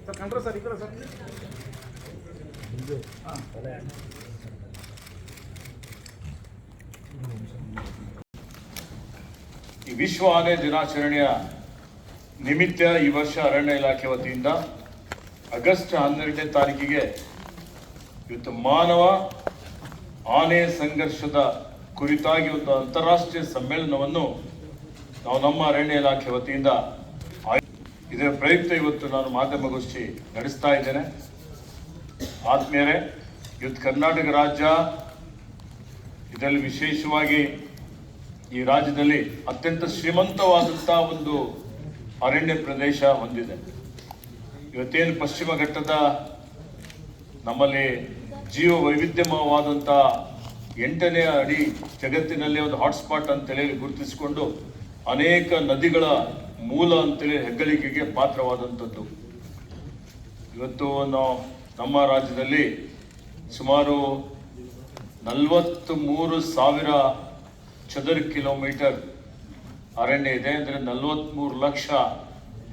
Sir sir. ಈ ವಿಶ್ವ ಆನೆ ದಿನಾಚರಣೆಯ ನಿಮಿತ್ತ ಈ ವರ್ಷ ಅರಣ್ಯ ಇಲಾಖೆ ವತಿಯಿಂದ ಆಗಸ್ಟ್ ಹನ್ನೆರಡನೇ ತಾರೀಕಿಗೆ ಇವತ್ತು ಮಾನವ ಆನೆ ಸಂಘರ್ಷದ ಕುರಿತಾಗಿ ಒಂದು ಅಂತಾರಾಷ್ಟ್ರೀಯ ಸಮ್ಮೇಳನವನ್ನು ನಾವು ನಮ್ಮ ಅರಣ್ಯ ಇಲಾಖೆ ವತಿಯಿಂದ ಇದರ ಪ್ರಯುಕ್ತ ಇವತ್ತು ನಾನು ಮಾಧ್ಯಮಗೋಷ್ಠಿ ನಡೆಸ್ತಾ ಇದ್ದೇನೆ. ಆದ್ಮೇಲೆ ಇವತ್ತು ಕರ್ನಾಟಕ ರಾಜ್ಯ ಇದರಲ್ಲಿ ವಿಶೇಷವಾಗಿ ಈ ರಾಜ್ಯದಲ್ಲಿ ಅತ್ಯಂತ ಶ್ರೀಮಂತವಾದಂತಹ ಒಂದು ಅರಣ್ಯ ಪ್ರದೇಶ ಹೊಂದಿದೆ. ಇವತ್ತೇನು ಪಶ್ಚಿಮ ಘಟ್ಟದ ನಮ್ಮಲ್ಲಿ ಜೀವ ವೈವಿಧ್ಯಮಯವಾದಂಥ ಎಂಟನೇ ಅಡಿ ಜಗತ್ತಿನಲ್ಲಿ ಒಂದು ಹಾಟ್ಸ್ಪಾಟ್ ಅಂತೇಳಿ ಗುರುತಿಸಿಕೊಂಡು ಅನೇಕ ನದಿಗಳ ಮೂಲ ಅಂತೇಳಿ ಹೆಗ್ಗಳಿಕೆಗೆ ಪಾತ್ರವಾದಂಥದ್ದು. ಇವತ್ತು ನಾವು ನಮ್ಮ ರಾಜ್ಯದಲ್ಲಿ ಸುಮಾರು ನಲವತ್ತ್ ಮೂರು ಸಾವಿರ ಚದರ ಕಿಲೋಮೀಟರ್ ಅರಣ್ಯ ಇದೆ. ಅಂದರೆ ನಲವತ್ತ್ಮೂರು ಲಕ್ಷ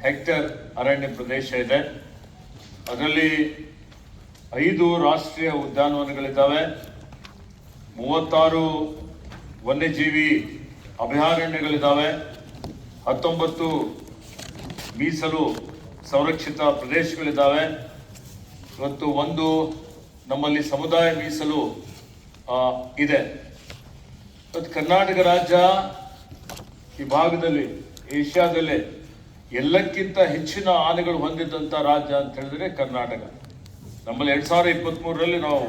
ಹೆಕ್ಟೇರ್ ಅರಣ್ಯ ಪ್ರದೇಶ ಇದೆ. ಅದರಲ್ಲಿ ಐದು ರಾಷ್ಟ್ರೀಯ ಉದ್ಯಾನವನಗಳಿದ್ದಾವೆ. ಮೂವತ್ತಾರು ವನ್ಯಜೀವಿ ಅಭಯಾರಣ್ಯಗಳಿದ್ದಾವೆ. ಹತ್ತೊಂಬತ್ತು ಮೀಸಲು ಸಂರಕ್ಷಿತ ಪ್ರದೇಶಗಳಿದ್ದಾವೆ. ಇವತ್ತು ಒಂದು ನಮ್ಮಲ್ಲಿ ಸಮುದಾಯ ಮೀಸಲು ಇದೆ. ಇವತ್ತು ಕರ್ನಾಟಕ ರಾಜ್ಯ ಈ ಭಾಗದಲ್ಲಿ, ಏಷ್ಯಾದಲ್ಲೇ ಎಲ್ಲಕ್ಕಿಂತ ಹೆಚ್ಚಿನ ಆನೆಗಳು ಹೊಂದಿದ್ದಂಥ ರಾಜ್ಯ ಅಂತ ಹೇಳಿದ್ರೆ ಕರ್ನಾಟಕ. ನಮ್ಮಲ್ಲಿ ಎರಡು ಸಾವಿರದ ಇಪ್ಪತ್ತ್ಮೂರರಲ್ಲಿ ನಾವು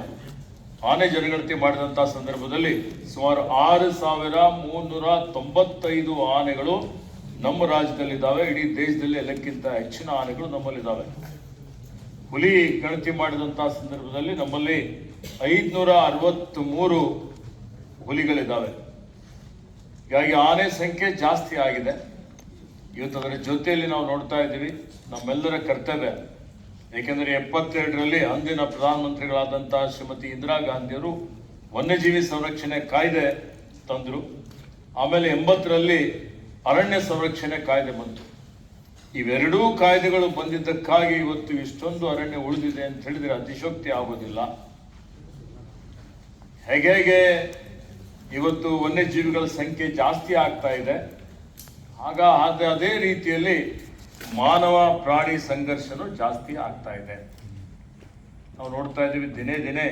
ಆನೆ ಜನಗಣತಿ ಮಾಡಿದಂಥ ಸಂದರ್ಭದಲ್ಲಿ ಸುಮಾರು ಆರು ಸಾವಿರ ಮೂನ್ನೂರ ತೊಂಬತ್ತೈದು ಆನೆಗಳು ನಮ್ಮ ರಾಜ್ಯದಲ್ಲಿದ್ದಾವೆ, ಇಡೀ ದೇಶದಲ್ಲಿ ಎಲ್ಲಕ್ಕಿಂತ ಹೆಚ್ಚಿನ ಆನೆಗಳು ನಮ್ಮಲ್ಲಿದ್ದಾವೆ. ಹುಲಿ ಗಣತಿ ಮಾಡಿದಂಥ ಸಂದರ್ಭದಲ್ಲಿ ನಮ್ಮಲ್ಲಿ ಐದುನೂರ ಅರವತ್ತ್ ಮೂರು ಹುಲಿಗಳಿದ್ದಾವೆ. ಹೀಗಾಗಿ ಆನೆ ಸಂಖ್ಯೆ ಜಾಸ್ತಿ ಆಗಿದೆ. ಇವತ್ತು ಅದರ ಜೊತೆಯಲ್ಲಿ ನಾವು ನೋಡ್ತಾ ಇದ್ದೀವಿ, ನಮ್ಮೆಲ್ಲರ ಕರ್ತವ್ಯ. ಏಕೆಂದರೆ ಎಪ್ಪತ್ತೆರಡರಲ್ಲಿ ಅಂದಿನ ಪ್ರಧಾನಮಂತ್ರಿಗಳಾದಂಥ ಶ್ರೀಮತಿ ಇಂದಿರಾ ಗಾಂಧಿಯವರು ವನ್ಯಜೀವಿ ಸಂರಕ್ಷಣೆ ಕಾಯ್ದೆ ತಂದರು. ಆಮೇಲೆ ಎಂಬತ್ತರಲ್ಲಿ ಅರಣ್ಯ ಸಂರಕ್ಷಣೆ ಕಾಯ್ದೆ ಬಂತು. ಇವೆರಡೂ ಕಾಯ್ದೆಗಳು ಬಂದಿದ್ದಕ್ಕಾಗಿ ಇವತ್ತು ಇಷ್ಟೊಂದು ಅರಣ್ಯ ಉಳಿದಿದೆ ಅಂತ ಹೇಳಿದರೆ ಅತಿಶೋಕ್ತಿ ಆಗೋದಿಲ್ಲ. ಹೇಗೆ ಇವತ್ತು ವನ್ಯಜೀವಿಗಳ ಸಂಖ್ಯೆ ಜಾಸ್ತಿ ಆಗ್ತಾ ಇದೆ. ಆಗ ಅದೇ ಅದೇ ರೀತಿಯಲ್ಲಿ ಮಾನವ ಪ್ರಾಣಿ ಸಂಘರ್ಷನೂ ಜಾಸ್ತಿ ಆಗ್ತಾ ಇದೆ. ನಾವು ನೋಡ್ತಾ ಇದ್ದೀವಿ ದಿನೇ ದಿನೇ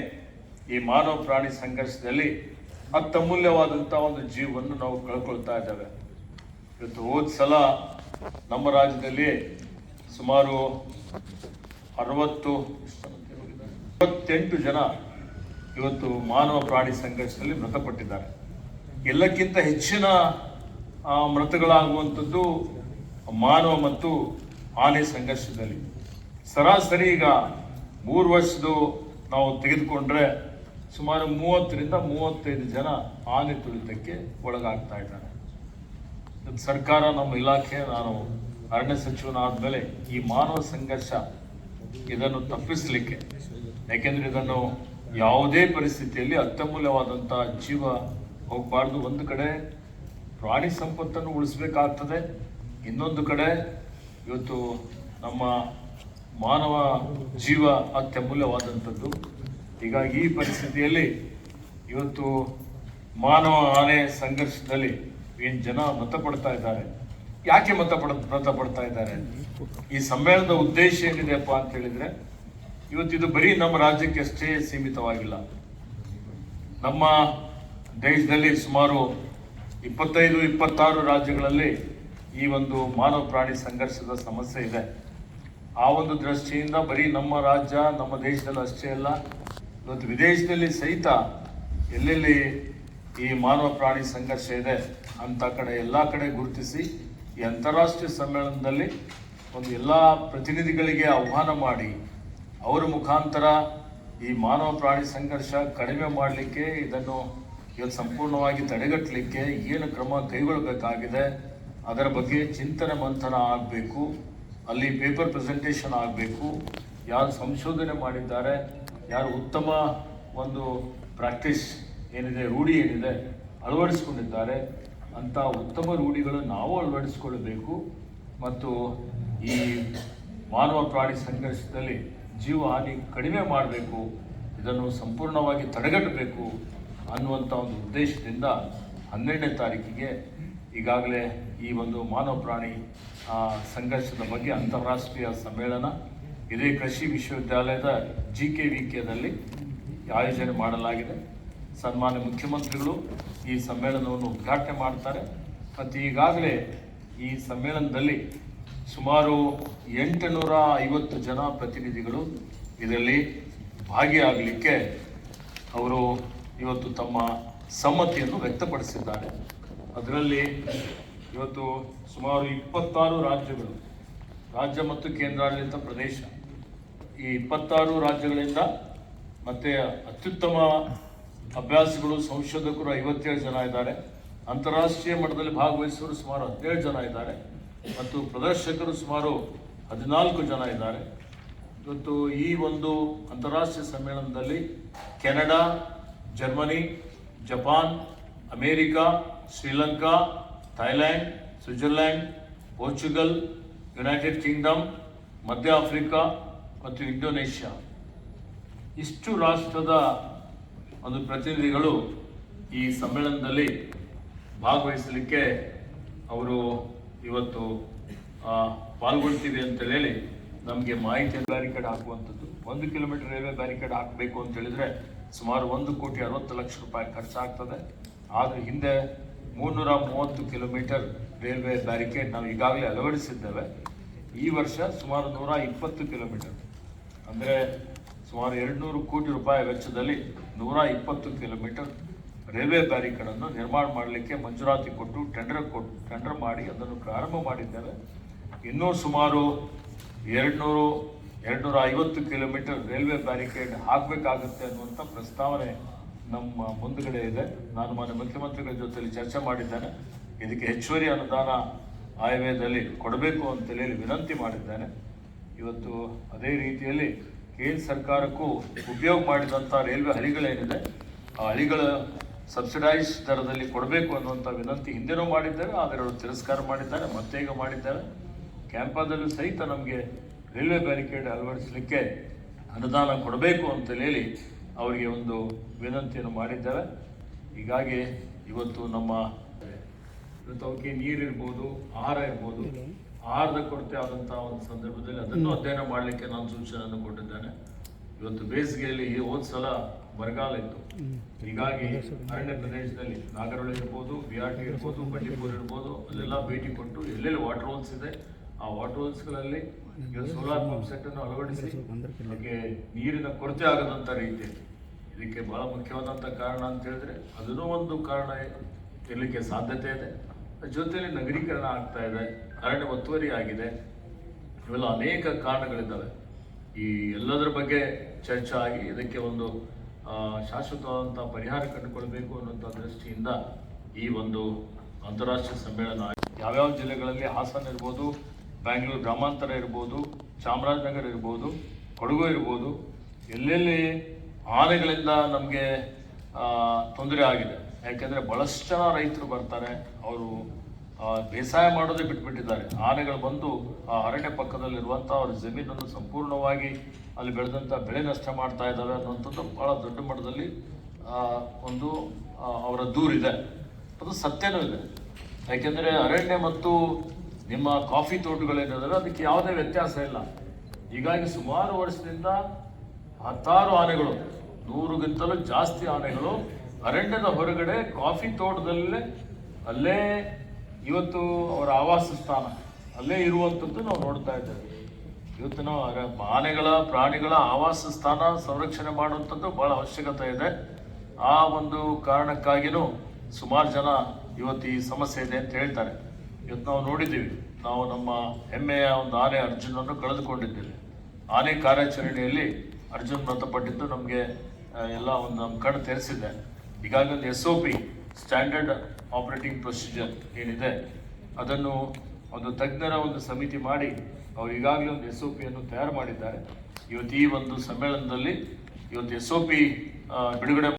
ಈ ಮಾನವ ಪ್ರಾಣಿ ಸಂಘರ್ಷದಲ್ಲಿ ಅತ್ಯಮೂಲ್ಯವಾದಂಥ ಒಂದು ಜೀವವನ್ನು ನಾವು ಕಳ್ಕೊಳ್ತಾ ಇದ್ದೇವೆ. ಇವತ್ತು ಹೋದ ಸಲ ನಮ್ಮ ರಾಜ್ಯದಲ್ಲಿ ಸುಮಾರು ಅರವತ್ತು, ಇಪ್ಪತ್ತೆಂಟು ಜನ ಇವತ್ತು ಮಾನವ ಪ್ರಾಣಿ ಸಂಘರ್ಷದಲ್ಲಿ ಮೃತಪಟ್ಟಿದ್ದಾರೆ. ಎಲ್ಲಕ್ಕಿಂತ ಹೆಚ್ಚಿನ ಮೃತಗಳಾಗುವಂಥದ್ದು ಮಾನವ ಮತ್ತು ಆನೆ ಸಂಘರ್ಷದಲ್ಲಿ. ಸರಾಸರಿ ಈಗ ಮೂರು ವರ್ಷದ್ದು ನಾವು ತೆಗೆದುಕೊಂಡ್ರೆ ಸುಮಾರು ಮೂವತ್ತರಿಂದ ಮೂವತ್ತೈದು ಜನ ಆನೆ ತುಳಿತಕ್ಕೆ ಒಳಗಾಗ್ತಾ ಇದ್ದಾರೆ. ಇವತ್ತು ಸರ್ಕಾರ, ನಮ್ಮ ಇಲಾಖೆ, ನಾನು ಅರಣ್ಯ ಸಚಿವನಾದ್ಮೇಲೆ ಈ ಮಾನವ ಸಂಘರ್ಷ ಇದನ್ನು ತಪ್ಪಿಸಲಿಕ್ಕೆ. ಯಾಕೆಂದರೆ ಇದನ್ನು ಯಾವುದೇ ಪರಿಸ್ಥಿತಿಯಲ್ಲಿ ಅತ್ಯಮೂಲ್ಯವಾದಂಥ ಜೀವ ಹೋಗಬಾರ್ದು. ಒಂದು ಕಡೆ ಪ್ರಾಣಿ ಸಂಪತ್ತನ್ನು ಉಳಿಸಬೇಕಾಗ್ತದೆ. ಇನ್ನೊಂದು ಕಡೆ ಇವತ್ತು ನಮ್ಮ ಮಾನವ ಜೀವ ಅತ್ಯಮೂಲ್ಯವಾದಂಥದ್ದು. ಹೀಗಾಗಿ ಈ ಪರಿಸ್ಥಿತಿಯಲ್ಲಿ ಇವತ್ತು ಮಾನವ ಆನೆ ಸಂಘರ್ಷದಲ್ಲಿ ಏನು ಜನ ಮತ ಪಡ್ತಾ ಇದ್ದಾರೆ? ಯಾಕೆ ಮತ ಪಡ ಮತ ಪಡ್ತಾ ಇದ್ದಾರೆ? ಈ ಸಮ್ಮೇಳನದ ಉದ್ದೇಶ ಏನಿದೆಯಪ್ಪ ಅಂತ ಹೇಳಿದ್ರೆ, ಇವತ್ತು ಇದು ಬರೀ ನಮ್ಮ ರಾಜ್ಯಕ್ಕೆ ಅಷ್ಟೇ ಸೀಮಿತವಾಗಿಲ್ಲ. ನಮ್ಮ ದೇಶದಲ್ಲಿ ಸುಮಾರು ಇಪ್ಪತ್ತೈದು, ಇಪ್ಪತ್ತಾರು ರಾಜ್ಯಗಳಲ್ಲಿ ಈ ಒಂದು ಮಾನವ ಪ್ರಾಣಿ ಸಂಘರ್ಷದ ಸಮಸ್ಯೆ ಇದೆ. ಆ ಒಂದು ದೃಷ್ಟಿಯಿಂದ ಬರೀ ನಮ್ಮ ರಾಜ್ಯ, ನಮ್ಮ ದೇಶದಲ್ಲಿ ಅಷ್ಟೇ ಅಲ್ಲ, ಇವತ್ತು ವಿದೇಶದಲ್ಲಿ ಸಹಿತ ಎಲ್ಲೆಲ್ಲಿ ಈ ಮಾನವ ಪ್ರಾಣಿ ಸಂಘರ್ಷ ಇದೆ ಅಂತ ಕಡೆ ಎಲ್ಲ ಕಡೆ ಗುರುತಿಸಿ ಈ ಅಂತಾರಾಷ್ಟ್ರೀಯ ಸಮ್ಮೇಳನದಲ್ಲಿ ಒಂದು ಎಲ್ಲ ಪ್ರತಿನಿಧಿಗಳಿಗೆ ಆಹ್ವಾನ ಮಾಡಿ ಅವರ ಮುಖಾಂತರ ಈ ಮಾನವ ಪ್ರಾಣಿ ಸಂಘರ್ಷ ಕಡಿಮೆ ಮಾಡಲಿಕ್ಕೆ, ಇದನ್ನು ಇವತ್ತು ಸಂಪೂರ್ಣವಾಗಿ ತಡೆಗಟ್ಟಲಿಕ್ಕೆ ಏನು ಕ್ರಮ ಕೈಗೊಳ್ಳಬೇಕಾಗಿದೆ, ಅದರ ಬಗ್ಗೆ ಚಿಂತನೆ ಮಂಥನ ಆಗಬೇಕು, ಅಲ್ಲಿ ಪೇಪರ್ ಪ್ರೆಸೆಂಟೇಷನ್ ಆಗಬೇಕು, ಯಾರು ಸಂಶೋಧನೆ ಮಾಡಿದ್ದಾರೆ, ಯಾರು ಉತ್ತಮ ಒಂದು ಪ್ರಾಕ್ಟೀಸ್ ಏನಿದೆ, ರೂಢಿ ಏನಿದೆ, ಅಳವಡಿಸ್ಕೊಂಡಿದ್ದಾರೆ, ಅಂಥ ಉತ್ತಮ ರೂಢಿಗಳು ನಾವು ಅಳವಡಿಸಿಕೊಳ್ಳಬೇಕು. ಮತ್ತು ಈ ಮಾನವ ಪ್ರಾಣಿ ಸಂಘರ್ಷದಲ್ಲಿ ಜೀವ ಹಾನಿ ಕಡಿಮೆ ಮಾಡಬೇಕು, ಇದನ್ನು ಸಂಪೂರ್ಣವಾಗಿ ತಡೆಗಟ್ಟಬೇಕು ಅನ್ನುವಂಥ ಒಂದು ಉದ್ದೇಶದಿಂದ ಹನ್ನೆರಡನೇ ತಾರೀಕಿಗೆ ಈಗಾಗಲೇ ಈ ಒಂದು ಮಾನವ ಪ್ರಾಣಿ ಸಂಘರ್ಷದ ಬಗ್ಗೆ ಅಂತಾರಾಷ್ಟ್ರೀಯ ಸಮ್ಮೇಳನ ಇದೇ ಕೃಷಿ ವಿಶ್ವವಿದ್ಯಾಲಯದ ಜಿ ಕೆ ವಿ ಕೆದಲ್ಲಿ ಆಯೋಜನೆ ಮಾಡಲಾಗಿದೆ. ಸನ್ಮಾನ್ಯ ಮುಖ್ಯಮಂತ್ರಿಗಳು ಈ ಸಮ್ಮೇಳನವನ್ನು ಉದ್ಘಾಟನೆ ಮಾಡ್ತಾರೆ ಮತ್ತು ಈಗಾಗಲೇ ಈ ಸಮ್ಮೇಳನದಲ್ಲಿ ಸುಮಾರು ಎಂಟುನೂರ ಐವತ್ತು ಜನ ಪ್ರತಿನಿಧಿಗಳು ಇದರಲ್ಲಿ ಭಾಗಿಯಾಗಲಿಕ್ಕೆ ಅವರು ಇವತ್ತು ತಮ್ಮ ಸಮ್ಮತಿಯನ್ನು ವ್ಯಕ್ತಪಡಿಸಿದ್ದಾರೆ. ಅದರಲ್ಲಿ ಇವತ್ತು ಸುಮಾರು ಇಪ್ಪತ್ತಾರು ರಾಜ್ಯಗಳು, ರಾಜ್ಯ ಮತ್ತು ಕೇಂದ್ರಾಡಳಿತ ಪ್ರದೇಶ, ಈ ಇಪ್ಪತ್ತಾರು ರಾಜ್ಯಗಳಿಂದ ಮತ್ತು ಅತ್ಯುತ್ತಮ ಅಭ್ಯಾಸಗಳು, ಸಂಶೋಧಕರು ಐವತ್ತೇಳು ಜನ ಇದ್ದಾರೆ. ಅಂತಾರಾಷ್ಟ್ರೀಯ ಮಟ್ಟದಲ್ಲಿ ಭಾಗವಹಿಸುವರು ಸುಮಾರು ಹದಿನೇಳು ಜನ ಇದ್ದಾರೆ. ಮತ್ತು ಪ್ರದರ್ಶಕರು ಸುಮಾರು ಹದಿನಾಲ್ಕು ಜನ ಇದ್ದಾರೆ. ಇವತ್ತು ಈ ಒಂದು ಅಂತಾರಾಷ್ಟ್ರೀಯ ಸಮ್ಮೇಳನದಲ್ಲಿ Canada, Germany, Japan, America, Sri Lanka Thailand Switzerland Portugal, United Kingdom, ಮಧ್ಯ ಆಫ್ರಿಕಾ ಮತ್ತು ಇಂಡೋನೇಷ್ಯಾ. ಇಷ್ಟು ರಾಷ್ಟ್ರದ ಒಂದು ಪ್ರತಿನಿಧಿಗಳು ಈ ಸಮ್ಮೇಳನದಲ್ಲಿ ಭಾಗವಹಿಸಲಿಕ್ಕೆ ಅವರು ಇವತ್ತು ಪಾಲ್ಗೊಳ್ತೀವಿ ಅಂತ ಹೇಳಿ ನಮಗೆ ಮಾಹಿತಿ ಬ್ಯಾರಿಕೇಡ್ ಹಾಕುವಂಥದ್ದು. ಒಂದು ಕಿಲೋಮೀಟರ್ ರೈಲ್ವೆ ಬ್ಯಾರಿಕೇಡ್ ಹಾಕಬೇಕು ಅಂತ ಹೇಳಿದ್ರೆ ಸುಮಾರು ಒಂದು ಕೋಟಿ ಅರವತ್ತು ಲಕ್ಷ ರೂಪಾಯಿ ಖರ್ಚಾಗ್ತದೆ. ಆದರೆ ಹಿಂದೆ ಮೂನ್ನೂರ ಮೂವತ್ತು ಕಿಲೋಮೀಟರ್ ರೈಲ್ವೆ ಬ್ಯಾರಿಕೇಡ್ ನಾವು ಈಗಾಗಲೇ ಅಳವಡಿಸಿದ್ದೇವೆ. ಈ ವರ್ಷ ಸುಮಾರು ನೂರ ಇಪ್ಪತ್ತು ಕಿಲೋಮೀಟರ್. ಅಂದರೆ ಸುಮಾರು ಎರಡುನೂರು ಕೋಟಿ ರೂಪಾಯಿ ವೆಚ್ಚದಲ್ಲಿ ನೂರ ಇಪ್ಪತ್ತು ಕಿಲೋಮೀಟರ್ ರೈಲ್ವೆ ಬ್ಯಾರಿಕೇಡನ್ನು ನಿರ್ಮಾಣ ಮಾಡಲಿಕ್ಕೆ ಮಂಜೂರಾತಿ ಕೊಟ್ಟು ಟೆಂಡರ್ ಕೊಟ್ಟು ಟೆಂಡರ್ ಮಾಡಿ ಅದನ್ನು ಪ್ರಾರಂಭ ಮಾಡಿದ್ದೇವೆ. ಇನ್ನೂ ಸುಮಾರು ಎರಡುನೂರು, ಎರಡುನೂರ ಐವತ್ತು ಕಿಲೋಮೀಟರ್ ರೈಲ್ವೆ ಬ್ಯಾರಿಕೇಡ್ ಹಾಕಬೇಕಾಗುತ್ತೆ ಅನ್ನುವಂಥ ಪ್ರಸ್ತಾವನೆ ನಮ್ಮ ಮುಂದುಗಡೆ ಇದೆ. ನಾನು ಮಾನ್ಯ ಮುಖ್ಯಮಂತ್ರಿಗಳ ಜೊತೆಯಲ್ಲಿ ಚರ್ಚೆ ಮಾಡಿದ್ದೇನೆ. ಇದಕ್ಕೆ ಹೆಚ್ಚುವರಿ ಅನುದಾನ ಆಯವ್ಯದಲ್ಲಿ ಕೊಡಬೇಕು ಅಂತೇಳಿ ವಿನಂತಿ ಮಾಡಿದ್ದೇನೆ. ಇವತ್ತು ಅದೇ ರೀತಿಯಲ್ಲಿ ಕೇಂದ್ರ ಸರ್ಕಾರಕ್ಕೂ ಉಪಯೋಗ ಮಾಡಿದಂಥ ರೈಲ್ವೆ ಹಳಿಗಳೇನಿದೆ, ಆ ಹಳಿಗಳ ಸಬ್ಸಿಡೈಸ್ ದರದಲ್ಲಿ ಕೊಡಬೇಕು ಅನ್ನುವಂಥ ವಿನಂತಿ ಹಿಂದೆನೂ ಮಾಡಿದ್ದಾರೆ, ಆದರೆ ಅವರು ತಿರಸ್ಕಾರ ಮಾಡಿದ್ದಾರೆ ಮತ್ತೆ ಈಗ ಮಾಡಿದ್ದಾರೆ. ಕ್ಯಾಂಪದಲ್ಲೂ ಸಹಿತ ನಮಗೆ ರೈಲ್ವೆ ಬ್ಯಾರಿಕೇಡ್ ಅಳವಡಿಸಲಿಕ್ಕೆ ಅನುದಾನ ಕೊಡಬೇಕು ಅಂತ ಹೇಳಿ ಅವರಿಗೆ ಒಂದು ವಿನಂತಿಯನ್ನು ಮಾಡಿದ್ದಾರೆ ಹೀಗಾಗಿ ಇವತ್ತು ನಮ್ಮ ಇವತ್ತು ಅವಕ್ಕೆ ನೀರಿರ್ಬೋದು, ಆಹಾರ ಇರ್ಬೋದು ಆಹಾರದ ಕೊರತೆ ಆದಂಥ ಒಂದು ಸಂದರ್ಭದಲ್ಲಿ ಅದನ್ನು ಅಧ್ಯಯನ ಮಾಡಲಿಕ್ಕೆ ನಾನು ಸೂಚನೆಯನ್ನು ಕೊಟ್ಟಿದ್ದೇನೆ. ಇವತ್ತು ಬೇಸಿಗೆಯಲ್ಲಿ ಈ ಹೋದ ಸಲ ಬರಗಾಲ ಇತ್ತು. ಹೀಗಾಗಿ ಅರಣ್ಯ ಪ್ರದೇಶದಲ್ಲಿ ನಾಗರಹೊಳೆ ಇರ್ಬೋದು ಬಿ ಆರ್ ಟಿ ಇರ್ಬೋದು ಬಂಡೀಪುರ ಇರ್ಬೋದು ಅಲ್ಲೆಲ್ಲ ಭೇಟಿ ಕೊಟ್ಟು ಎಲ್ಲೆಲ್ಲಿ ವಾಟರ್ ಹೋಲ್ಸ್ ಇದೆ ಆ ವಾಟರ್ ಹೋಲ್ಸ್ಗಳಲ್ಲಿ ಸೋಲಾರ್ ಪಂಪ್ ಸೆಟ್ ಅನ್ನು ಅಳವಡಿಸಿ ಅದಕ್ಕೆ ನೀರಿನ ಕೊರತೆ ಆಗದಂಥ ರೀತಿ. ಇದಕ್ಕೆ ಬಹಳ ಮುಖ್ಯವಾದಂಥ ಕಾರಣ ಅಂತ ಹೇಳಿದ್ರೆ ಅದನ್ನೂ ಒಂದು ಕಾರಣ ಇರಲಿಕ್ಕೆ ಸಾಧ್ಯತೆ ಇದೆ. ಜೊತೆಯಲ್ಲಿ ನಗರೀಕರಣ ಆಗ್ತಾ ಇದೆ. ಅರಣ್ಯ ಒತ್ತುವರಿ ಆಗಿದೆ. ಇವೆಲ್ಲ ಅನೇಕ ಕಾರಣಗಳಿದ್ದಾವೆ. ಈ ಎಲ್ಲದರ ಬಗ್ಗೆ ಚರ್ಚೆ ಆಗಿ ಇದಕ್ಕೆ ಒಂದು ಶಾಶ್ವತವಾದಂಥ ಪರಿಹಾರ ಕಂಡುಕೊಳ್ಬೇಕು ಅನ್ನುವಂಥ ದೃಷ್ಟಿಯಿಂದ ಈ ಒಂದು ಅಂತಾರಾಷ್ಟ್ರೀಯ ಸಮ್ಮೇಳನ ಯಾವ್ಯಾವ ಜಿಲ್ಲೆಗಳಲ್ಲಿ ಹಾಸನ ಇರ್ಬೋದು, ಬ್ಯಾಂಗ್ಳೂರು ಗ್ರಾಮಾಂತರ ಇರ್ಬೋದು, ಚಾಮರಾಜನಗರ ಇರ್ಬೋದು, ಕೊಡಗು ಇರ್ಬೋದು, ಎಲ್ಲೆಲ್ಲಿ ಆನೆಗಳಿಂದ ನಮಗೆ ತೊಂದರೆ ಆಗಿದೆ. ಯಾಕೆಂದರೆ ಭಾಳಷ್ಟು ಜನ ರೈತರು ಬರ್ತಾರೆ, ಅವರು ಬೇಸಾಯ ಮಾಡೋದೇ ಬಿಟ್ಬಿಟ್ಟಿದ್ದಾರೆ. ಆನೆಗಳು ಬಂದು ಆ ಅರಣ್ಯ ಪಕ್ಕದಲ್ಲಿರುವಂಥ ಅವ್ರ ಜಮೀನನ್ನು ಸಂಪೂರ್ಣವಾಗಿ ಅಲ್ಲಿ ಬೆಳೆದಂಥ ಬೆಳೆ ನಷ್ಟ ಮಾಡ್ತಾ ಇದ್ದಾವೆ ಅನ್ನುವಂಥದ್ದು ಭಾಳ ದೊಡ್ಡ ಮಟ್ಟದಲ್ಲಿ ಒಂದು ಅವರ ದೂರಿದೆ. ಅದು ಸತ್ಯನೂ ಇದೆ. ಯಾಕೆಂದರೆ ಅರಣ್ಯ ಮತ್ತು ನಿಮ್ಮ ಕಾಫಿ ತೋಟಗಳೇನಿದಾವೆ ಅದಕ್ಕೆ ಯಾವುದೇ ವ್ಯತ್ಯಾಸ ಇಲ್ಲ. ಹೀಗಾಗಿ ಸುಮಾರು ವರ್ಷದಿಂದ ಹತ್ತಾರು ಆನೆಗಳು ನೂರುಗಿಂತಲೂ ಜಾಸ್ತಿ ಆನೆಗಳು ಅರಣ್ಯದ ಹೊರಗಡೆ ಕಾಫಿ ತೋಟದಲ್ಲೇ ಅಲ್ಲೇ ಇವತ್ತು ಅವರ ಆವಾಸ ಸ್ಥಾನ. ಅಲ್ಲೇ ಇರುವಂಥದ್ದು ನಾವು ನೋಡ್ತಾ ಇದ್ದೇವೆ. ಇವತ್ತು ನಾವು ಆನೆಗಳ ಪ್ರಾಣಿಗಳ ಆವಾಸ ಸ್ಥಾನ ಸಂರಕ್ಷಣೆ ಮಾಡುವಂಥದ್ದು ಬಹಳ ಅವಶ್ಯಕತೆ ಇದೆ. ಆ ಒಂದು ಕಾರಣಕ್ಕಾಗಿಯೂ ಸುಮಾರು ಜನ ಇವತ್ತು ಈ ಸಮಸ್ಯೆ ಇದೆ ಅಂತ ಹೇಳ್ತಾರೆ. ಇವತ್ತು ನಾವು ನೋಡಿದ್ದೀವಿ. ನಾವು ನಮ್ಮ ಹೆಮ್ಮೆಯ ಒಂದು ಆನೆ ಅರ್ಜುನನ್ನು ಕಳೆದುಕೊಂಡಿದ್ದೇವೆ. ಆನೆ ಕಾರ್ಯಾಚರಣೆಯಲ್ಲಿ ಅರ್ಜುನ್ ಮೃತಪಟ್ಟಿದ್ದು ನಮಗೆ ಎಲ್ಲ ಒಂದು ನಮ್ಮ ಕಣ್ಣು ತೆರೆಸಿದೆ. ಹೀಗಾಗಿ ಒಂದು S O P standard operating procedure ಏನಿದೆ, ಅದನ್ನು ಒಂದು ತಜ್ಞರ ಒಂದು ಸಮಿತಿ ಮಾಡಿ, ಅವರು ಈಗಾಗಲೇ ಒಂದು ಎಸ್ ಒ ಪಿಯನ್ನು ತಯಾರು ಮಾಡಿದ್ದಾರೆ. ಇವತ್ತು ಈ ಒಂದು ಸಮ್ಮೇಳನದಲ್ಲಿ ಇವತ್ತು ಎಸ್ ಒ ಪಿ ಬಿಡುಗಡೆ